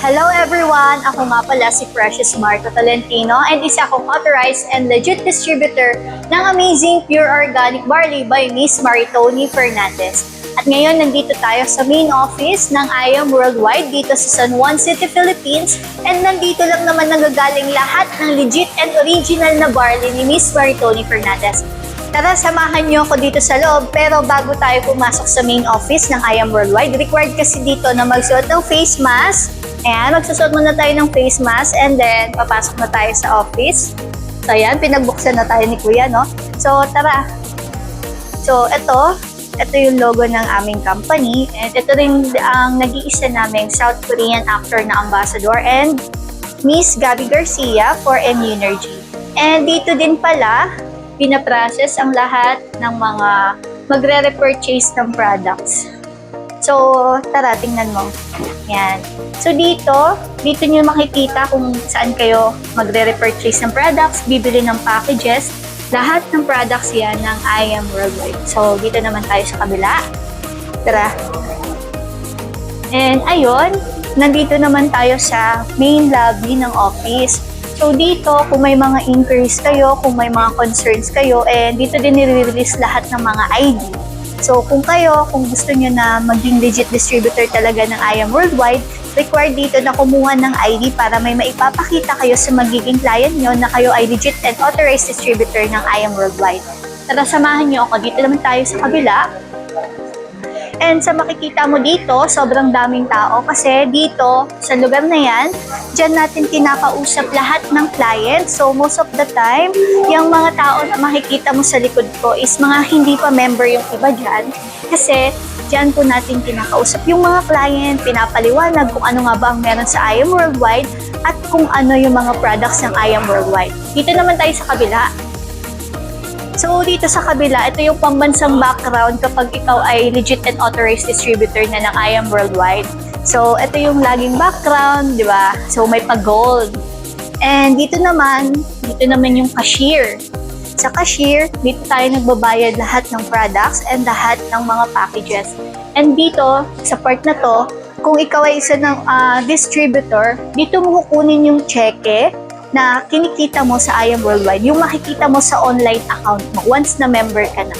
Hello everyone! Ako nga pala si Precious Marco Tolentino and isa akong authorized and legit distributor ng amazing Pure Organic Barley by Miss Maritoni Fernandez. At ngayon, nandito tayo sa main office ng IAM Worldwide dito sa San Juan City, Philippines. And nandito lang naman nagagaling lahat ng legit and original na barley ni Miss Maritoni Fernandez. Tara, samahan niyo ako dito sa loob. Pero bago tayo pumasok sa main office ng IAM Worldwide, required kasi dito na magsuot ng face mask. Ayan, magsusuot muna tayo ng face mask and then papasok na tayo sa office. So ayan, pinagbuksan na tayo ni Kuya, no? So tara. So ito, ito yung logo ng aming company and ito rin ang nag-iisa naming South Korean actor na ambassador and Miss Gabby Garcia for Energy. And dito din pala, pinaprocess ang lahat ng mga magre-repurchase ng products. So, tara, tingnan mo. Yan. So, dito, dito nyo makikita kung saan kayo magre-repurchase ng products, bibili ng packages. Lahat ng products yan ng I Am Worldwide. So, dito naman tayo sa kabila. Tara. And ayun, nandito naman tayo sa main lobby ng office. So dito, kung may mga inquiries kayo, kung may mga concerns kayo, eh dito din nire-release lahat ng mga ID. So kung kayo, kung gusto nyo na maging legit distributor talaga ng IAM Worldwide, required dito na kumuha ng ID para may maipapakita kayo sa magiging client nyo na kayo ay legit and authorized distributor ng IAM Worldwide. Tara, samahan nyo ako. Dito naman tayo sa kabila. And sa makikita mo dito, sobrang daming tao kasi dito, sa lugar na yan, dyan natin kinakausap lahat ng client. So most of the time, yung mga tao na makikita mo sa likod ko is mga hindi pa member yung iba dyan. Kasi dyan po natin kinakausap yung mga client, pinapaliwanag kung ano nga ba ang meron sa IAM Worldwide at kung ano yung mga products ng IAM Worldwide. Dito naman tayo sa kabila. So, dito sa kabila, ito yung pambansang background kapag ikaw ay legit and authorized distributor na ng IAM Worldwide. So, ito yung laging background, di ba? So, may pag-gold. And dito naman, dito naman yung cashier. Sa cashier, dito tayo nagbabayad lahat ng products and lahat ng mga packages. And dito, sa part na to, kung ikaw ay isa ng ah, distributor, dito mo kukunin yung cheque na kinikita mo sa IAM Worldwide, yung makikita mo sa online account mo once na member ka na.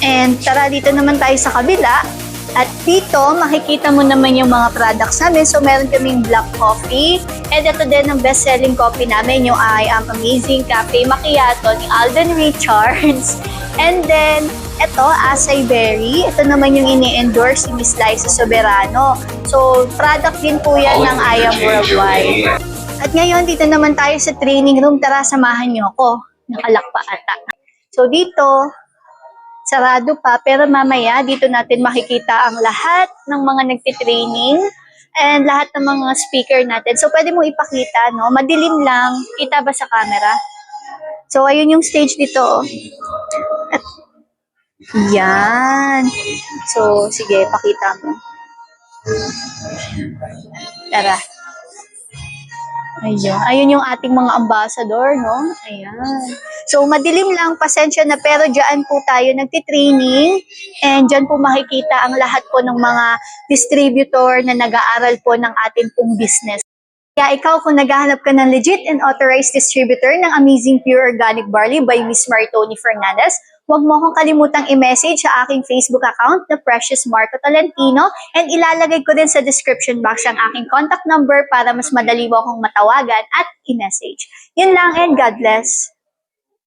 And tara dito naman tayo sa kabila. At dito, makikita mo naman yung mga products namin. So, meron kaming black coffee. And ito din ang best-selling coffee namin, yung I Am Amazing Cafe Macchiato ni Alden Richards. And then, ito, Acai Berry. Ito naman yung ini-endorse ni Miss Liza Soberano. So, product din po yan ng I Am Worldwide. At ngayon, dito naman tayo sa training room. Tara, samahan niyo ako. Nakalak ata. So, dito, sarado pa. Pero mamaya, dito natin makikita ang lahat ng mga nagtitraining and lahat ng mga speaker natin. So, pwede mo ipakita, no? Madilim lang. Kita ba sa camera? So, ayun yung stage dito. oh. At, yan. So, sige, pakita mo. Tara. Ayun. Ayun yung ating mga ambassador, no? Ayan. So, madilim lang, pasensya na, pero dyan po tayo nagtitraining and dyan po makikita ang lahat po ng mga distributor na nag-aaral po ng ating pong business. Kaya ikaw kung naghahanap ka ng legit and authorized distributor ng Amazing Pure Organic Barley by Miss Maritoni Fernandez, huwag mo akong kalimutang i-message sa aking Facebook account na Precious Marco Tolentino and ilalagay ko din sa description box ang aking contact number para mas madali mo akong matawagan at i-message. Yun lang and God bless!